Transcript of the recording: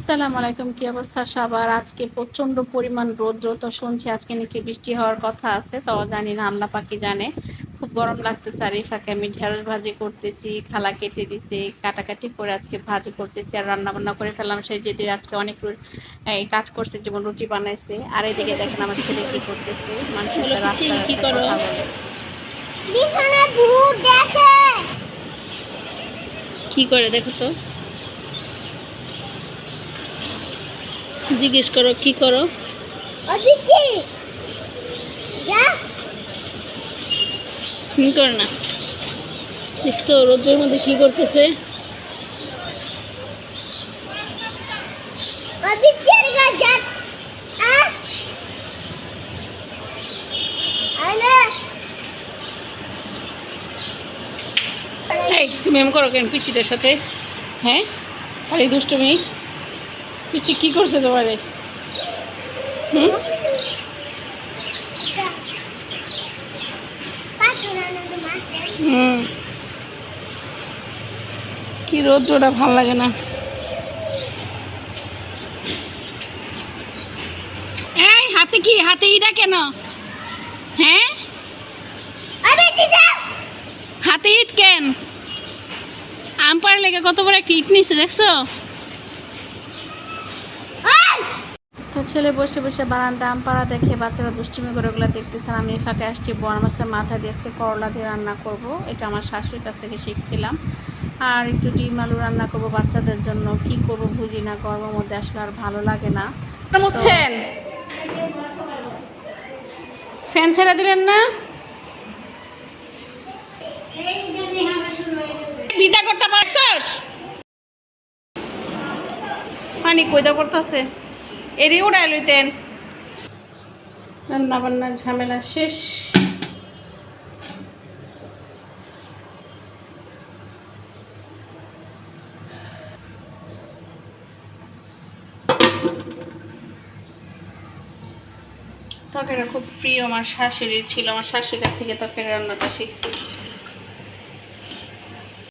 আসসালামু আলাইকুম কি অবস্থা সবার? আজকে প্রচণ্ড পরিমাণ রৌদ্র তো শুনছি আজকে নাকি বৃষ্টি হওয়ার কথা আছে তো জানি না আল্লাহ পাকি জানে। খুব গরম লাগতেছে আর এই ফাঁকে আমি ঢেঁড়স ভাজি করতেছি খালা কেটে দিছি কাটাকাটি করে আজকে ভাজি করতেছি আর রান্না বান্না করে ফেললাম সেই যে আজকে অনেক এই কাজ করছে যেমন রুটি বানাইছে। আর এদিকে দেখেন আমার ছেলে কি করতেছে মানুষের কি করো? কি করে দেখো তো? জিজ্ঞেস করো কি করো? করে না। দেখছ রোদ্রের মধ্যে কি করতেছে? তুমি এম করো কেন পিচিদের সাথে? হ্যাঁ? খালি দুষ্টুমি? পিচি কি করছে তোমারে? হুম? হুম। কি রোদ্রটা ভালো লাগে না। এই হাতে কি? হাতে ইটা কেন? হ্যাঁ? হাতে ইট কেন? আম আম্পার লেগে কত বড় একটা ইট নিছে দেখছ ওই তো ছেলে বসে বসে বারান্দা, আম পাড়া দেখে বাচ্চারা দুষ্টুমি করে ওগুলো দেখতেছেন। আমি ফাঁকে আসছি বড় মাছের মাথা দিয়ে আজকে করলা দিয়ে রান্না করব। এটা আমার শাশুড়ির কাছ থেকে শিখছিলাম। আর একটু ডিম আলু রান্না করব বাচ্চাদের জন্য। কি করব বুঝি না, গরমের মধ্যে আসলে আর ভালো লাগে না। ফ্যান ছেড়ে দিলেন না? পানি কইদা পড়তাছে। এরি উড়াই লইতেন। রান্না বান্নার ঝামেলা শেষ। তরকারিটা খুব প্রিয়, আমার শাশুড়ির ছিল। আমার শাশুড়ির কাছ থেকে তরকারি রান্নাটা শিখছি।